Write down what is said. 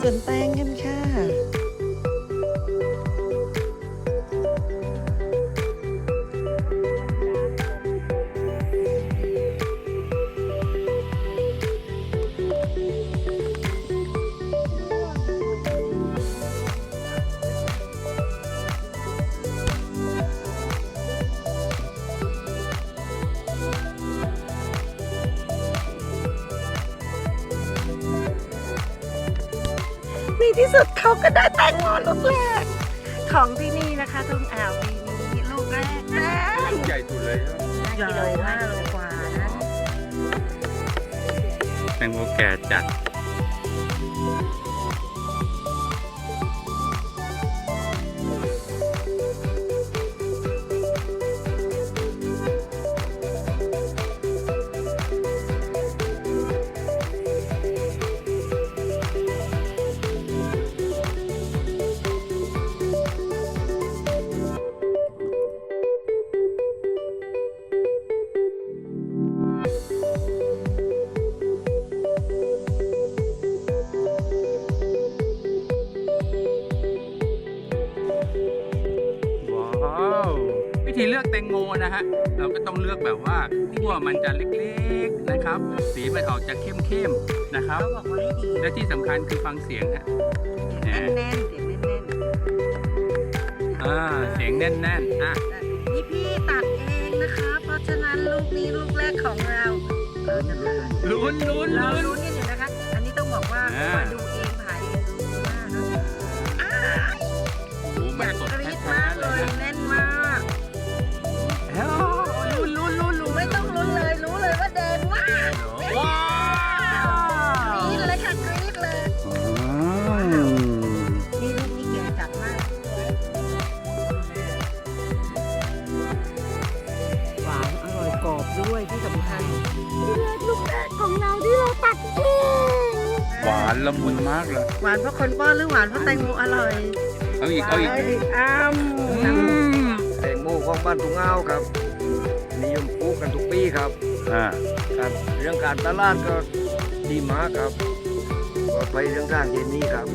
สวนแตงกันค่ะ ในที่สุดเขาก็ได้แตงโมลูกแรก ของที่นี่นะคะทุ่งอ่าวปีนี้ลูกแรกนะใหญ่สุดเลยใช่ไหมใหญ่ห้าโลกว่านะแตงโมแก่จัด ธีเลือกแตงโมนะฮะเราก็ต้องเลือกแบบว่าขั้วมันจะเล็กๆนะครับ สีมันออกจะเข้มๆนะครับ เขาบอกว่าให้ดีและที่สำคัญคือฟังเสียงฮะแน่นแน่นๆเสียงแน่นแน่นอ่าเสียงแน่นๆอะๆนี่พี่ตัดเองนะคะ เพราะฉะนั้นลูกนี้ลูกแรกของเราเราจะมาลุ้นลุ้นเราลุ้น ลุ้นกันอยู่นะคะ อันนี้ต้องบอกว่าอ่า มาดูเอ ที่สำคัญลูกแรกของเราที่เราตัดเองหวานละมุนมากเลยหวานเพราะคนป้อนหรือหวานเพราะแตงโมอร่อยเอาอีกเอาอีกอ้ามอืมแตงโมของบ้านทุ่งอ้าวครับนิยมปลูกกันทุกปีครับอ่าการเรื่องการตลาดก็ดีมากครับปลอดภัยเรื่องทางเย็นนี้ครับ